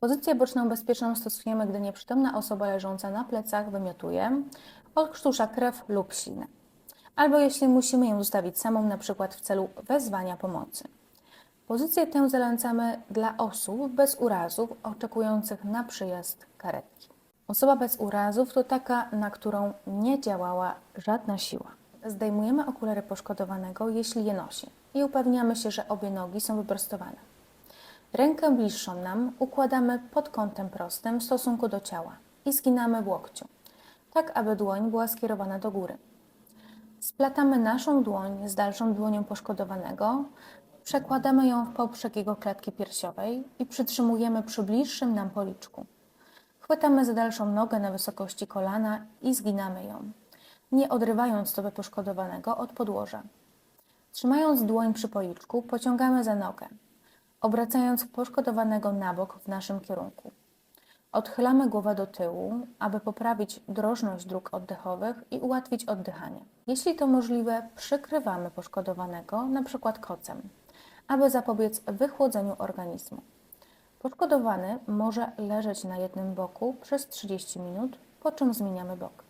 Pozycję boczną bezpieczną stosujemy, gdy nieprzytomna osoba leżąca na plecach wymiotuje, odkrztusza krew lub ślinę. Albo jeśli musimy ją zostawić samą, na przykład w celu wezwania pomocy. Pozycję tę zalecamy dla osób bez urazów oczekujących na przyjazd karetki. Osoba bez urazów to taka, na którą nie działała żadna siła. Zdejmujemy okulary poszkodowanego, jeśli je nosi i upewniamy się, że obie nogi są wyprostowane. Rękę bliższą nam układamy pod kątem prostym w stosunku do ciała i zginamy w łokciu, tak aby dłoń była skierowana do góry. Splatamy naszą dłoń z dalszą dłonią poszkodowanego, przekładamy ją w poprzek jego klatki piersiowej i przytrzymujemy przy bliższym nam policzku. Chwytamy za dalszą nogę na wysokości kolana i zginamy ją, nie odrywając stopy poszkodowanego od podłoża. Trzymając dłoń przy policzku, pociągamy za nogę, obracając poszkodowanego na bok w naszym kierunku. Odchylamy głowę do tyłu, aby poprawić drożność dróg oddechowych i ułatwić oddychanie. Jeśli to możliwe, przykrywamy poszkodowanego, np. kocem, aby zapobiec wychłodzeniu organizmu. Poszkodowany może leżeć na jednym boku przez 30 minut, po czym zmieniamy bok.